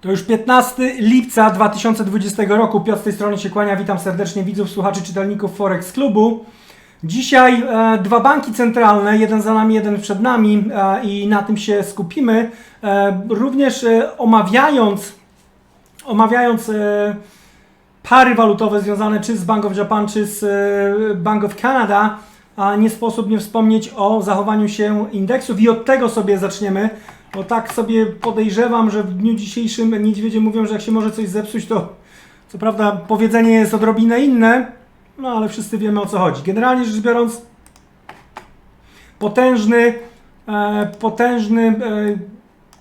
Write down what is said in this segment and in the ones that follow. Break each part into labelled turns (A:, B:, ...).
A: To już 15 lipca 2020 roku. Piotr z tej strony się kłania. Witam serdecznie widzów, słuchaczy, czytelników Forex Klubu. Dzisiaj e, dwa banki centralne, jeden za nami, jeden przed nami e, i na tym się skupimy. E, również e, omawiając, omawiając e, pary walutowe związane czy z Bank of Japan, czy z e, Bank of Canada, a nie sposób nie wspomnieć o zachowaniu się indeksów i od tego sobie zaczniemy, bo tak sobie podejrzewam, że w dniu dzisiejszym niedźwiedzie mówią, że jak się może coś zepsuć, to co prawda powiedzenie jest odrobinę inne, no ale wszyscy wiemy o co chodzi. Generalnie rzecz biorąc, potężny, e, potężny, e,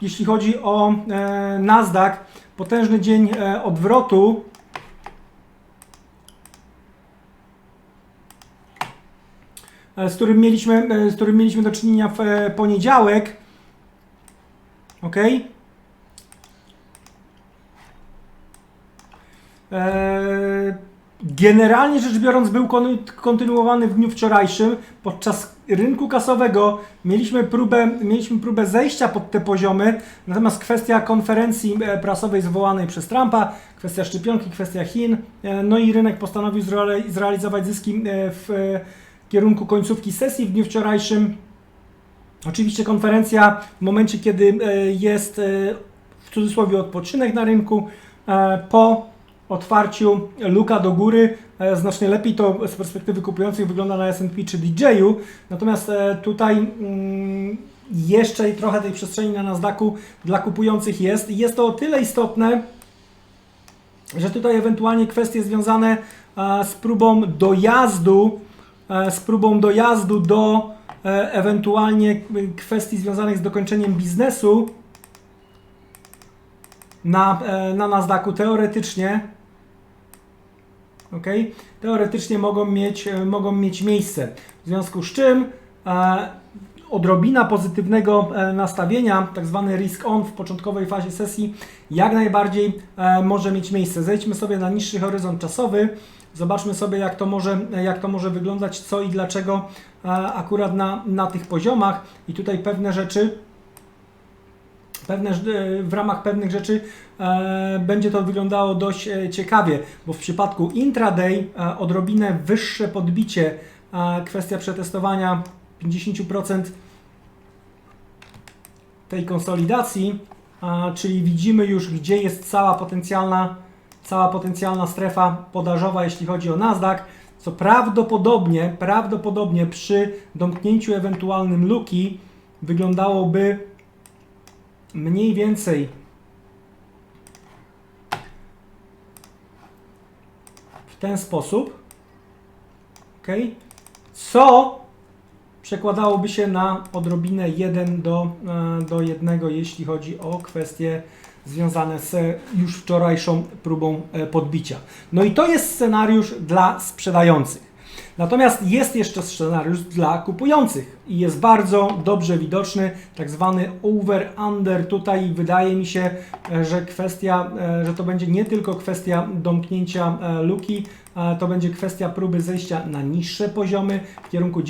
A: jeśli chodzi o e, Nasdaq, potężny dzień e, odwrotu. e, Z którym, mieliśmy, e, z którym mieliśmy do czynienia w e, poniedziałek. Ok? Eee, Generalnie rzecz biorąc, był kon- kontynuowany w dniu wczorajszym. Podczas rynku kasowego mieliśmy próbę, mieliśmy próbę zejścia pod te poziomy, natomiast kwestia konferencji e, prasowej zwołanej przez Trumpa, kwestia szczepionki, kwestia Chin, e, no i rynek postanowił zreali- zrealizować zyski e, w kierunku końcówki sesji w dniu wczorajszym. Oczywiście konferencja w momencie, kiedy e, jest e, w cudzysłowie odpoczynek na rynku, e, po otwarciu luka do góry znacznie lepiej to z perspektywy kupujących wygląda na S&P czy DJU. Natomiast tutaj mm, jeszcze trochę tej przestrzeni na Nasdaqu dla kupujących jest. Jest to o tyle istotne, że tutaj ewentualnie kwestie związane z próbą dojazdu, z próbą dojazdu do ewentualnie y, kwestii związanych z dokończeniem biznesu na, e, na Nasdaqu teoretycznie ok, teoretycznie mogą mieć, e, mogą mieć miejsce. W związku z czym e, odrobina pozytywnego e, nastawienia, tak zwany risk on w początkowej fazie sesji, jak najbardziej e, może mieć miejsce. Zejdźmy sobie na niższy horyzont czasowy, zobaczmy sobie, jak to może, jak to może wyglądać, co i dlaczego e, akurat na, na tych poziomach. I tutaj pewne rzeczy pewne, ż- w ramach pewnych rzeczy e, będzie to wyglądało dość e, ciekawie, bo w przypadku intraday e, odrobinę wyższe podbicie, e, kwestia przetestowania 50% tej konsolidacji, czyli widzimy już, gdzie jest cała potencjalna, cała potencjalna strefa podażowa, jeśli chodzi o Nasdaq, co prawdopodobnie, prawdopodobnie przy domknięciu ewentualnym luki wyglądałoby mniej więcej w ten sposób, ok, co przekładałoby się na odrobinę 1 do, e, do 1, jeśli chodzi o kwestie związane z już wczorajszą próbą e, podbicia. No i to jest scenariusz dla sprzedających. Natomiast jest jeszcze scenariusz dla kupujących i jest bardzo dobrze widoczny, tak zwany over-under. Tutaj wydaje mi się, e, że kwestia, e, że to będzie nie tylko kwestia domknięcia e, luki, to będzie kwestia próby zejścia na niższe poziomy w kierunku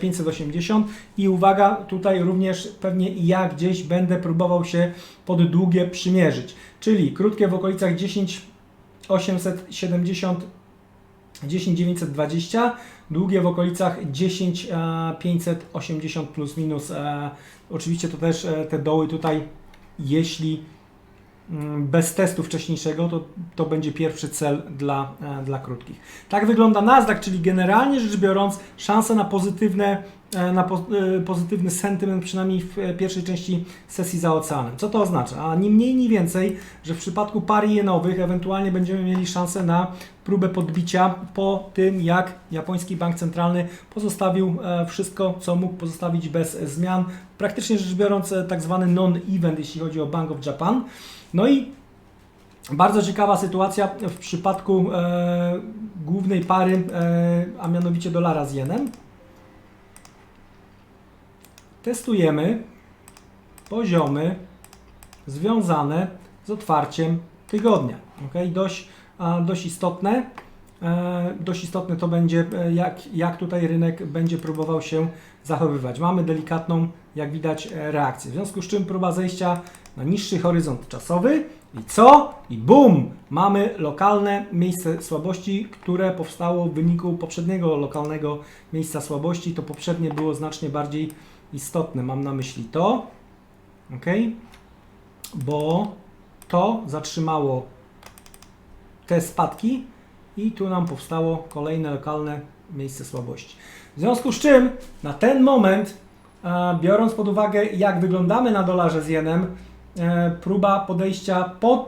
A: 10580 i uwaga, tutaj również pewnie ja gdzieś będę próbował się pod długie przymierzyć, czyli krótkie w okolicach 10870 10920, długie w okolicach 10580 plus minus. E, oczywiście to też e, te doły tutaj, jeśli mm, bez testu wcześniejszego, to, to będzie pierwszy cel dla, e, dla krótkich. Tak wygląda Nasdaq, czyli generalnie rzecz biorąc, szanse na pozytywne na po, e, pozytywny sentyment, przynajmniej w e, pierwszej części sesji za oceanem. Co to oznacza? A ni mniej, ni więcej, że w przypadku par jenowych ewentualnie będziemy mieli szansę na próbę podbicia po tym, jak japoński bank centralny pozostawił e, wszystko, co mógł pozostawić bez zmian. Praktycznie rzecz biorąc, e, tak zwany non-event, jeśli chodzi o Bank of Japan. No i bardzo ciekawa sytuacja w przypadku e, głównej pary, e, a mianowicie dolara z jenem. Testujemy poziomy związane z otwarciem tygodnia. Okay? Dość, dość istotne. e, dość istotne to będzie, e, jak, jak tutaj rynek będzie próbował się zachowywać. Mamy delikatną, jak widać, e, reakcję. W związku z czym próba zejścia na niższy horyzont czasowy i co? I bum! Mamy lokalne miejsce słabości, które powstało w wyniku poprzedniego lokalnego miejsca słabości. To poprzednie było znacznie bardziej istotne. Mam na myśli to, ok? Bo to zatrzymało te spadki i tu nam powstało kolejne lokalne miejsce słabości. W związku z czym na ten moment, e, biorąc pod uwagę jak wyglądamy na dolarze z jenem, e, próba podejścia pod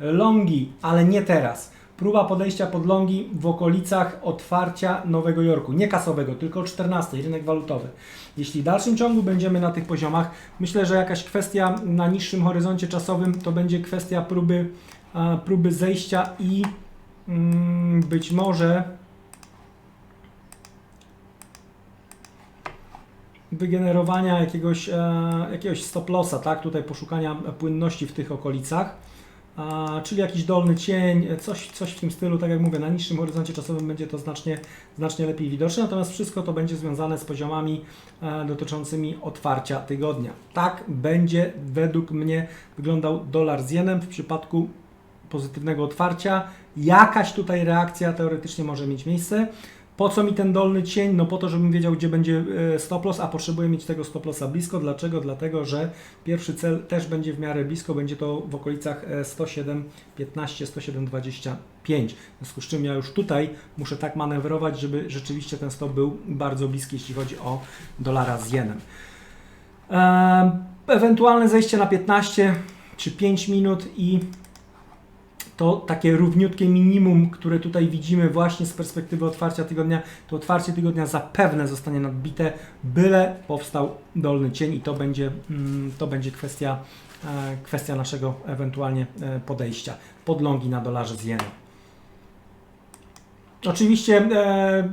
A: longi, ale nie teraz. Próba podejścia pod longi w okolicach otwarcia Nowego Jorku, nie kasowego, tylko o 14, rynek walutowy. Jeśli w dalszym ciągu będziemy na tych poziomach, myślę, że jakaś kwestia na niższym horyzoncie czasowym to będzie kwestia próby, próby zejścia i mm, być może wygenerowania jakiegoś, e, jakiegoś stop lossa, tak? Tutaj poszukania płynności w tych okolicach. A, czyli jakiś dolny cień, coś, coś w tym stylu, tak jak mówię, na niższym horyzoncie czasowym będzie to znacznie, znacznie lepiej widoczne, natomiast wszystko to będzie związane z poziomami e, dotyczącymi otwarcia tygodnia. Tak będzie według mnie wyglądał dolar z jenem w przypadku pozytywnego otwarcia. Jakaś tutaj reakcja teoretycznie może mieć miejsce. Po co mi ten dolny cień? No po to, żebym wiedział, gdzie będzie e, stop loss, a potrzebuję mieć tego stop lossa blisko. Dlaczego? Dlatego, że pierwszy cel też będzie w miarę blisko, będzie to w okolicach e, 107,15, 107,25. W związku z czym ja już tutaj muszę tak manewrować, żeby rzeczywiście ten stop był bardzo bliski, jeśli chodzi o dolara z jenem. Ewentualne zejście na 15 czy 5 minut i to takie równiutkie minimum, które tutaj widzimy właśnie z perspektywy otwarcia tygodnia, to otwarcie tygodnia zapewne zostanie nadbite, byle powstał dolny cień i to będzie, mm, to będzie kwestia, e, kwestia naszego ewentualnie e, podejścia pod longi na dolarze z jenem. Oczywiście e,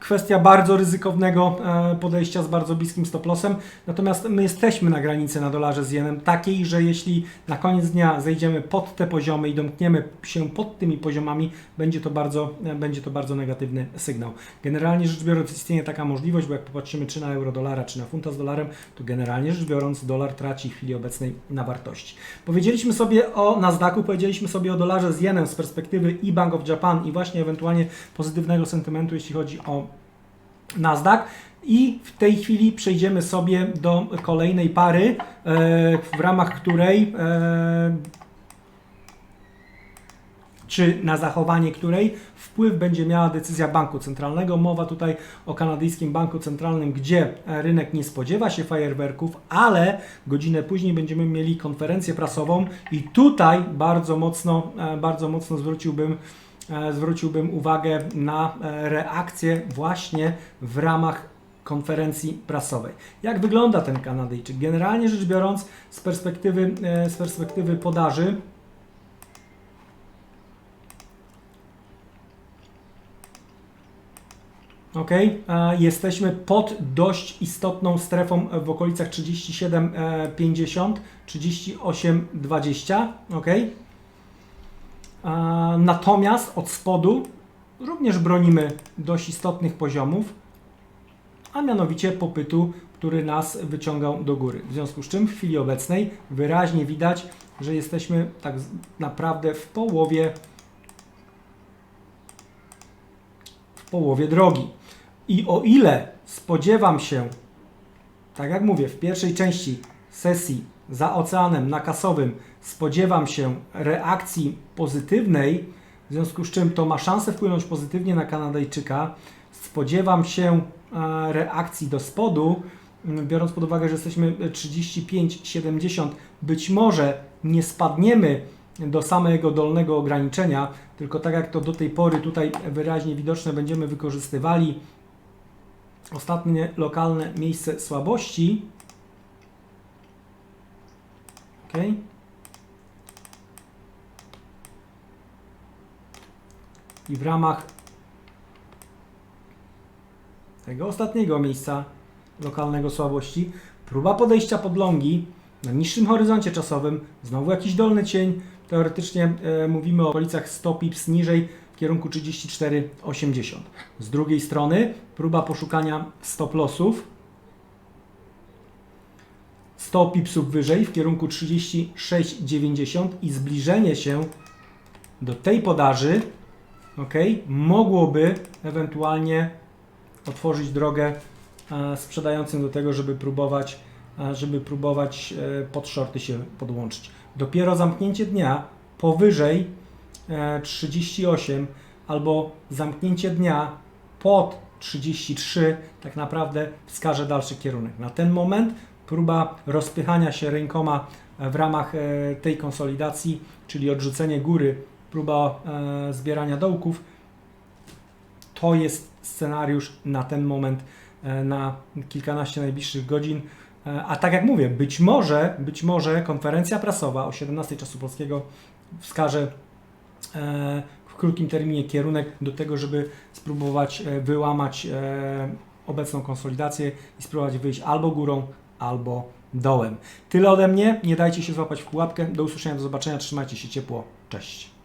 A: kwestia bardzo ryzykownego e, podejścia z bardzo bliskim stop lossem. Natomiast my jesteśmy na granicy na dolarze z jenem takiej, że jeśli na koniec dnia zejdziemy pod te poziomy i domkniemy się pod tymi poziomami, będzie to bardzo, e, będzie to bardzo negatywny sygnał. Generalnie rzecz biorąc istnieje taka możliwość, bo jak popatrzymy czy na euro dolara, czy na funta z dolarem, to generalnie rzecz biorąc dolar traci w chwili obecnej na wartości. Powiedzieliśmy sobie o Nasdaqu, powiedzieliśmy sobie o dolarze z jenem z perspektywy i Bank of Japan i właśnie ewentualnie pozytywnego sentymentu, jeśli chodzi o Nasdaq. I w tej chwili przejdziemy sobie do kolejnej pary, e, w ramach której, e, czy na zachowanie której wpływ będzie miała decyzja banku centralnego. Mowa tutaj o kanadyjskim banku centralnym, gdzie e, rynek nie spodziewa się fajerwerków, ale godzinę później będziemy mieli konferencję prasową i tutaj bardzo mocno, bardzo mocno zwróciłbym zwróciłbym uwagę na e, reakcję właśnie w ramach konferencji prasowej. Jak wygląda ten Kanadyjczyk? Generalnie rzecz biorąc, z perspektywy, e, z perspektywy podaży, Ok, jesteśmy pod dość istotną strefą w okolicach 37,50, 38,20. Ok. Natomiast od spodu również bronimy dość istotnych poziomów, a mianowicie popytu, który nas wyciągał do góry. W związku z czym w chwili obecnej wyraźnie widać, że jesteśmy tak naprawdę w połowie w połowie drogi. I o ile spodziewam się, tak jak mówię, w pierwszej części sesji za oceanem nakasowym spodziewam się reakcji pozytywnej, w związku z czym to ma szansę wpłynąć pozytywnie na Kanadyjczyka. Spodziewam się e, reakcji do spodu, m, biorąc pod uwagę, że jesteśmy 35,70, być może nie spadniemy do samego dolnego ograniczenia, tylko tak jak to do tej pory tutaj wyraźnie widoczne będziemy wykorzystywali ostatnie lokalne miejsce słabości. Ok. I w ramach tego ostatniego miejsca lokalnego słabości próba podejścia pod longi na niższym horyzoncie czasowym, znowu jakiś dolny cień. Teoretycznie e, mówimy o okolicach 100 pips niżej. W kierunku 34,80. Z drugiej strony próba poszukania stop lossów 100 pipsów wyżej w kierunku 36,90 i zbliżenie się do tej podaży ok, mogłoby ewentualnie otworzyć drogę e, sprzedającym do tego, żeby próbować, e, żeby próbować e, pod shorty się podłączyć. Dopiero zamknięcie dnia powyżej e, 38 albo zamknięcie dnia pod 33 tak naprawdę wskaże dalszy kierunek. Na ten moment próba rozpychania się rękoma e, w ramach e, tej konsolidacji, czyli odrzucenie góry, próba e, zbierania dołków, to jest scenariusz na ten moment, na kilkanaście najbliższych godzin. A tak jak mówię, być może, być może konferencja prasowa o 17 czasu polskiego wskaże w krótkim terminie kierunek do tego, żeby spróbować wyłamać obecną konsolidację i spróbować wyjść albo górą, albo dołem. Tyle ode mnie. Nie dajcie się złapać w pułapkę. Do usłyszenia, do zobaczenia. Trzymajcie się ciepło. Cześć.